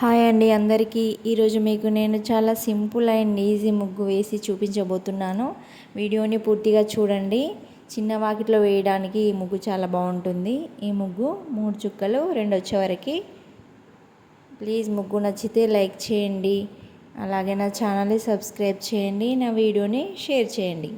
Hi అండి అందరికీ. ఈరోజు మీకు నేను చాలా సింపుల్ అండ్ ఈజీ ముగ్గు వేసి చూపించబోతున్నాను. వీడియోని పూర్తిగా చూడండి. చిన్న వాకిట్లో వేయడానికి ఈ ముగ్గు చాలా బాగుంటుంది. ఈ ముగ్గు మూడు చుక్కలు రెండు వచ్చేవరకు ప్లీజ్ ముగ్గు నచ్చితే లైక్ చేయండి. అలాగే నా ఛానల్ని సబ్స్క్రైబ్ చేయండి. నా వీడియోని షేర్ చేయండి.